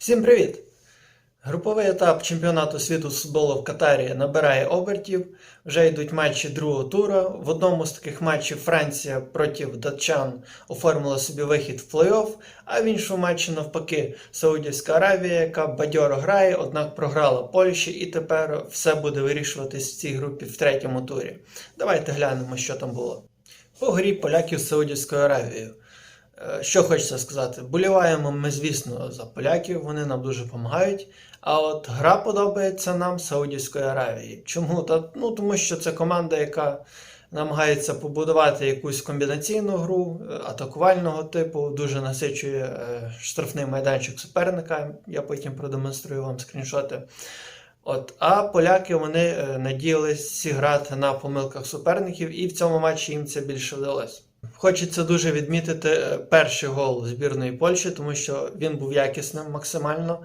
Всім привіт! Груповий етап чемпіонату світу з футболу в Катарі набирає обертів. Вже йдуть матчі другого тура. В одному з таких матчів Франція проти датчан оформила собі вихід в плей-офф, а в іншому матчі, навпаки, Саудівська Аравія, яка бадьоро грає, однак програла Польщі, і тепер все буде вирішуватись в цій групі в третьому турі. Давайте глянемо, що там було. По грі поляків з Саудівською Аравією. Е, Що хочеться сказати, боліваємо ми, звісно, за поляків, вони нам дуже допомагають. А от гра подобається нам Саудівської Аравії. Чому? Та, ну, тому що це команда, яка намагається побудувати якусь комбінаційну гру е, атакувального типу, дуже насичує е, штрафний майданчик суперника. Я потім продемонструю вам скріншоти. От, а поляки вони надіялись зіграти на помилках суперників, і в цьому матчі їм це більше вдалося. Хочеться дуже відмітити е, перший гол збірної Польщі, тому що він був якісним максимально.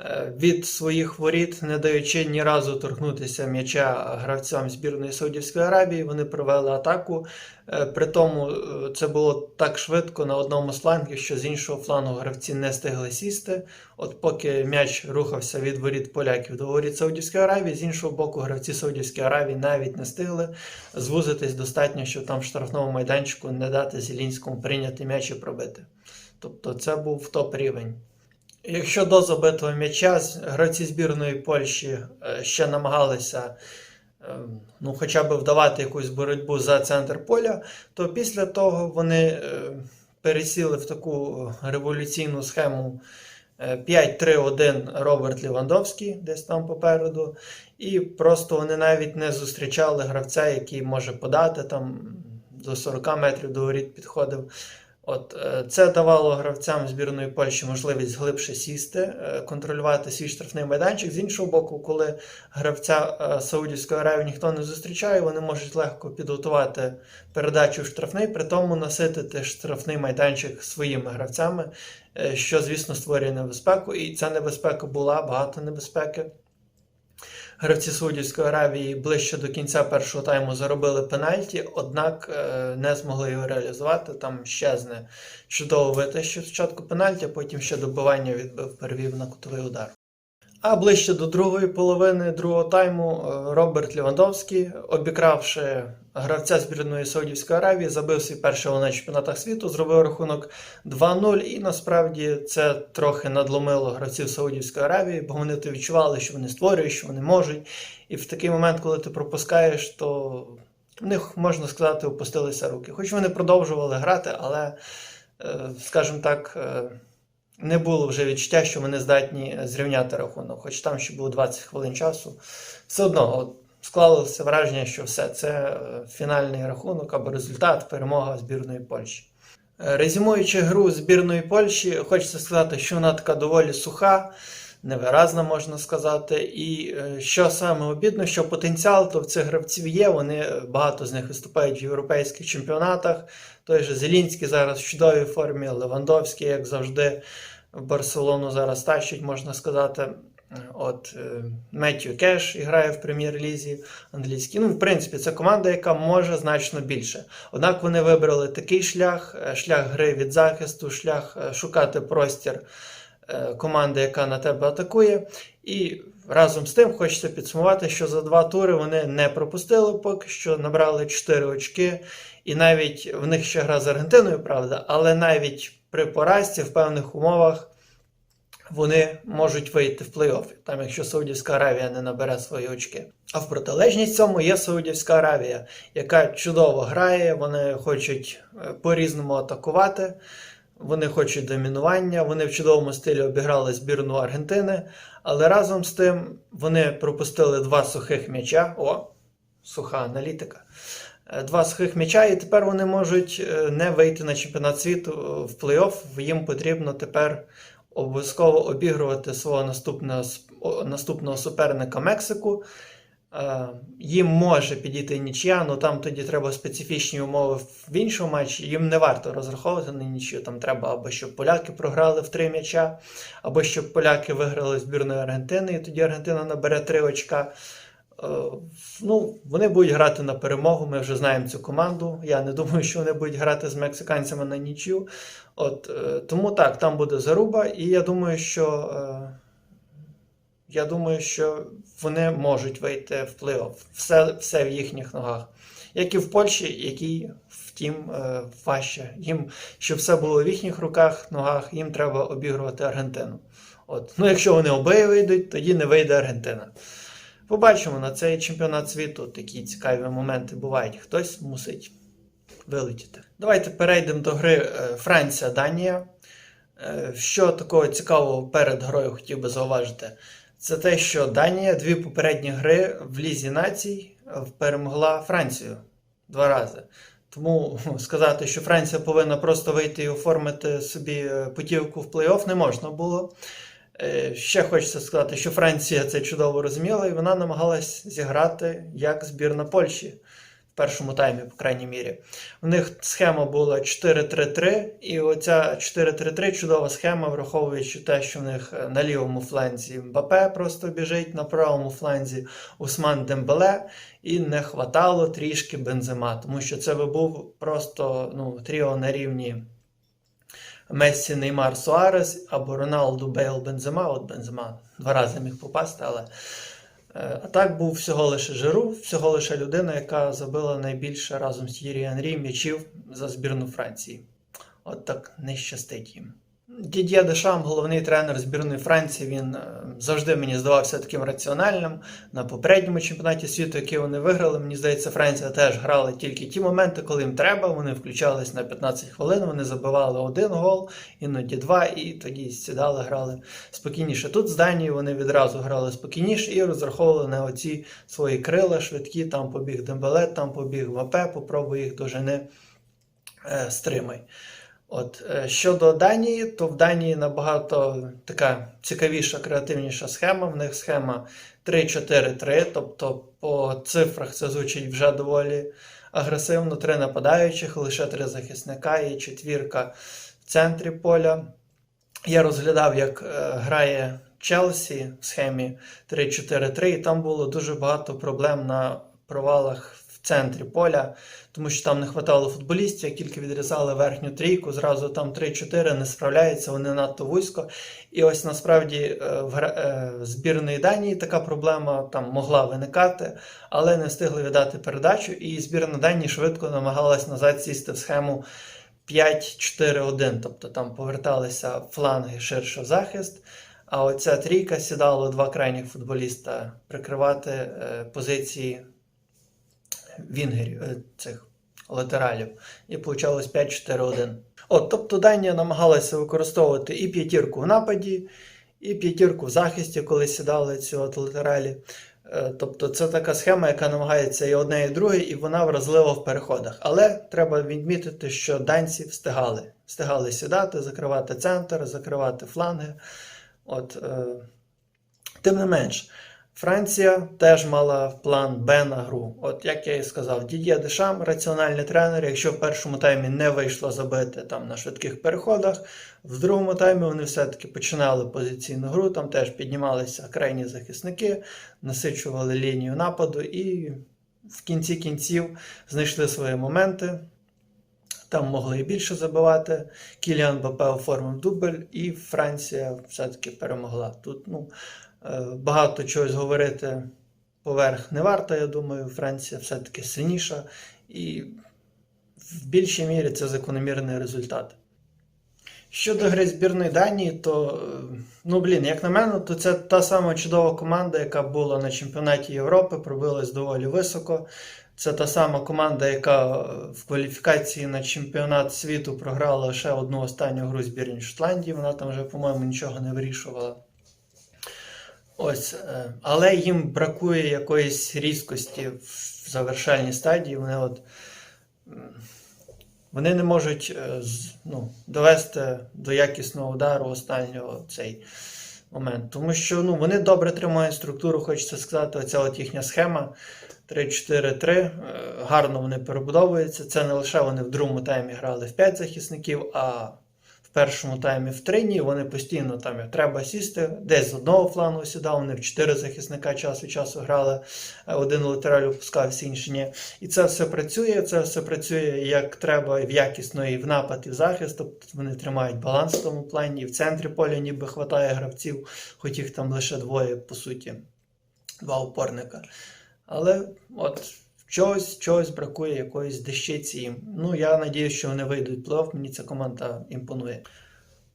Е, Від своїх воріт, не даючи ні разу торкнутися м'яча гравцям збірної Саудівської Аравії, вони провели атаку. Е, При тому е, це було так швидко на одному з флангів, що з іншого флангу гравці не встигли сісти. От поки м'яч рухався від воріт поляків до воріт Саудівської Аравії, з іншого боку, гравці Саудівської Аравії навіть не встигли звузитись достатньо, щоб там в штрафному майданчику не дати Зелінському прийняти м'яч і пробити. Тобто це був топ рівень. Якщо до забитого м'яча гравці збірної Польщі е, ще намагалися е, ну, хоча б вдавати якусь боротьбу за центр поля, то після того вони е, пересіли в таку революційну схему е, 5-3-1 Роберт Лівандовський, десь там попереду, і просто вони навіть не зустрічали гравця, який може подати там до 40 метрів до воріт підходив. От е, це давало гравцям збірної Польщі можливість глибше сісти, е, контролювати свій штрафний майданчик. З іншого боку, коли гравця е, Саудівської Аравії ніхто не зустрічає, вони можуть легко підготувати передачу в штрафний, при тому наситити штрафний майданчик своїми гравцями, що, звісно, створює небезпеку. І ця небезпека була багато небезпеки. Гравці Саудівської Аравії ближче до кінця першого тайму заробили пенальті, однак е, не змогли його реалізувати. Там щезне чудово витащив спочатку пенальті, а потім ще добивання відбив, перевів на кутовий удар. А ближче до другої половини другого тайму е, Роберт Лівандовський, обікравши гравця збірної Саудівської Аравії, забив свій перший на чемпіонатах світу, зробив рахунок 2-0. І насправді це трохи надломило гравців Саудівської Аравії, бо вони то відчували, що вони створюють, що вони можуть. І в такий момент, коли ти пропускаєш, то в них можна сказати, опустилися руки. Хоч вони продовжували грати, але, е, скажімо так. Не було вже відчуття, що вони здатні зрівняти рахунок. Хоч там ще було 20 хвилин часу. Все одно склалося враження, що все це е, фінальний рахунок або результат, перемога збірної Польщі. Е, Резюмуючи гру збірної Польщі, хочеться сказати, що вона така доволі суха, невиразна, можна сказати. І е, що саме обідно, що потенціал то в цих гравців є. Вони е, багато з них виступають в європейських чемпіонатах. Той же Зелінський зараз в чудовій формі, Левандовський, як завжди, в Барселону зараз тащить, можна сказати. От е, Меттью Кеш грає в прем'єр-лізі англійській. Ну, в принципі, це команда, яка може значно більше. Однак вони вибрали такий шлях: шлях гри від захисту, шлях шукати простір е, команди, яка на тебе атакує. І разом з тим хочеться підсумувати, що за два тури вони не пропустили поки що, набрали 4 очки. І навіть в них ще гра з Аргентиною, правда, але навіть при поразці в певних умовах вони можуть вийти в плей-офф, там, якщо Саудівська Аравія не набере свої очки. А в протилежність цьому є Саудівська Аравія, яка чудово грає, вони хочуть е, по-різному атакувати, вони хочуть домінування, вони в чудовому стилі обіграли збірну Аргентини, але разом з тим вони пропустили два сухих м'яча. О, суха аналітика. Е, Два сухих м'яча, і тепер вони можуть е, не вийти на чемпіонат світу е, в плей-офф. Їм потрібно тепер обов'язково обігрувати свого наступного, наступного суперника Мексику. Е, Їм може підійти нічия, але там тоді треба специфічні умови в іншому матчі. Їм не варто розраховувати на нічию. Там треба або щоб поляки програли в три м'яча, або щоб поляки виграли збірною Аргентини, і тоді Аргентина набере три очка. Е, Ну, вони будуть грати на перемогу. Ми вже знаємо цю команду. Я не думаю, що вони будуть грати з мексиканцями на нічю. От, е, тому так, там буде заруба, і я думаю, що. Я думаю, що вони можуть вийти в плей-офф. Все, все в їхніх ногах. Як і в Польщі, який, втім, е, важче. Їм, щоб все було в їхніх руках, ногах, їм треба обігрувати Аргентину. От. Ну, якщо вони обоє вийдуть, тоді не вийде Аргентина. Побачимо на цей чемпіонат світу такі цікаві моменти бувають. Хтось мусить вилетіти. Давайте перейдемо до гри е, Франція-Данія. Е, Що такого цікавого перед грою хотів би зауважити? Це те, що Данія дві попередні гри в Лізі націй е, перемогла Францію два рази. Тому сказати, що Франція повинна просто вийти і оформити собі е, путівку в плей-офф не можна було. Е, Ще хочеться сказати, що Франція це чудово розуміла, і вона намагалась зіграти як збірна Польщі в першому таймі, по крайній мірі. У них схема була 4-3-3, і оця 4-3-3 чудова схема, враховуючи те, що в них е, на лівому фланзі Мбапе просто біжить, на правому фланзі Усман Дембеле, і не хватало трішки бензима, тому що це би був просто ну, тріо на рівні. Мессі, Неймар, Суарес або Роналду, Бейл, Бензема. От Бензема два рази міг попасти, але а так був всього лише Жиру, всього лише людина, яка забила найбільше разом з Єрі Анрі м'ячів за збірну Франції. От так не щастить їм. Дід'є Дешам, головний тренер збірної Франції, він е, завжди мені здавався таким раціональним. На попередньому чемпіонаті світу, який вони виграли, мені здається, Франція теж грала тільки ті моменти, коли їм треба. Вони включались на 15 хвилин, вони забивали один гол, іноді два, і тоді сідали, грали спокійніше. Тут з Данією вони відразу грали спокійніше і розраховували на оці свої крила швидкі. Там побіг Дембеле, там побіг Мапе, попробуй їх дожени, е, стримай. От е, щодо Данії, то в Данії набагато така цікавіша, креативніша схема. В них схема 3-4-3, тобто по цифрах це звучить вже доволі агресивно. Три нападаючих, лише три захисника і четвірка в центрі поля. Я розглядав, як е, грає Челсі в схемі 3-4-3, і там було дуже багато проблем на провалах центрі поля, тому що там не вистачало футболістів, як тільки відрізали верхню трійку, зразу там 3-4 не справляються, вони надто вузько. І ось насправді е, е, в збірної Данії така проблема там могла виникати, але не встигли віддати передачу, і збірна Данії швидко намагалась назад сісти в схему 5-4-1, тобто там поверталися фланги ширше в захист. А оця трійка сідала два крайніх футболіста прикривати е, позиції вінгерів, е, цих латералів. І вийшло 5-4-1. От, тобто Данія намагалася використовувати і п'ятірку в нападі, і п'ятірку в захисті, коли сідали ці от латералі. Е, Тобто це така схема, яка намагається і одне, і друге, і вона вразлива в переходах. Але треба відмітити, що данці встигали. Встигали сідати, закривати центр, закривати фланги. От, е, тим не менш, Франція теж мала план Б на гру. От як я і сказав, Дід'є Дешам, раціональний тренер. Якщо в першому таймі не вийшло забити там на швидких переходах, в другому таймі вони все-таки починали позиційну гру, там теж піднімалися крайні захисники, насичували лінію нападу і в кінці кінців знайшли свої моменти. Там могли і більше забивати. Кіліан Бапе оформив дубль, і Франція все-таки перемогла. Тут ну, багато чогось говорити поверх не варто, я думаю. Франція все-таки сильніша, і в більшій мірі це закономірний результат. Щодо гри збірної Данії, то, е, ну блін, як на мене, то це та сама чудова команда, яка була на чемпіонаті Європи, пробилась доволі високо. Це та сама команда, яка е, в кваліфікації на чемпіонат світу програла лише одну останню гру збірні Шотландії. Вона там вже, по-моєму, нічого не вирішувала. Ось, е, але їм бракує якоїсь різкості в завершальній стадії. Вони от вони не можуть е, ну, довести до якісного удару останнього цей момент. Тому що ну, вони добре тримають структуру, хочеться сказати, оця от їхня схема 3-4-3. е, Гарно вони перебудовуються. Це не лише вони в другому таймі грали в 5 захисників, а першому таймі в трині. Вони постійно там як треба сісти, десь з одного флангу сідав, вони в чотири захисника час від часу грали, е, один латераль опускався, інший ні. І це все працює, це все працює як треба і в якісно, і в напад, і в захист. Тобто вони тримають баланс в тому плані, і в центрі поля ніби хватає гравців, хоч їх там лише двоє, по суті, два опорника. Але от чогось, чогось бракує, якоїсь дещиці їм. Ну, я надіюсь, що вони вийдуть плей-офф, мені ця команда імпонує.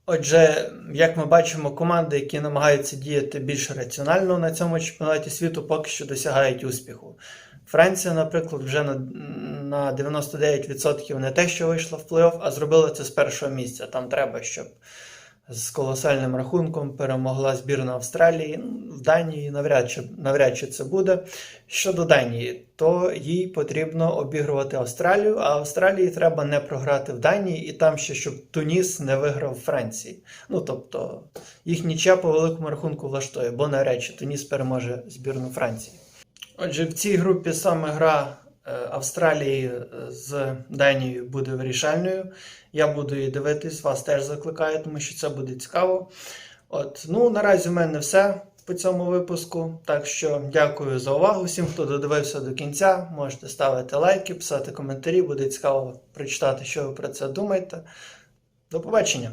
Отже, як ми бачимо, команди, які намагаються діяти більш раціонально на цьому чемпіонаті світу, поки що досягають успіху. Франція, наприклад, вже на 99% не те, що вийшла в плей-офф, а зробила це з першого місця. Там треба, щоб з колосальним рахунком перемогла збірна Австралії. В Данії навряд чи, навряд чи це буде. Щодо Данії, то їй потрібно обігрувати Австралію, а Австралії треба не програти в Данії, і там ще щоб Туніс не виграв Франції. Ну тобто їх нічия по великому рахунку влаштує, бо навряд чи Туніс переможе збірну Франції. Отже, в цій групі саме гра Австралії е, з Данією буде вирішальною. Я буду її дивитись, вас теж закликаю, тому що це буде цікаво. От, ну, наразі в мене все по цьому випуску. Так що дякую за увагу всім, хто додивився до кінця. Можете ставити лайки, писати коментарі, буде цікаво прочитати, що ви про це думаєте. До побачення!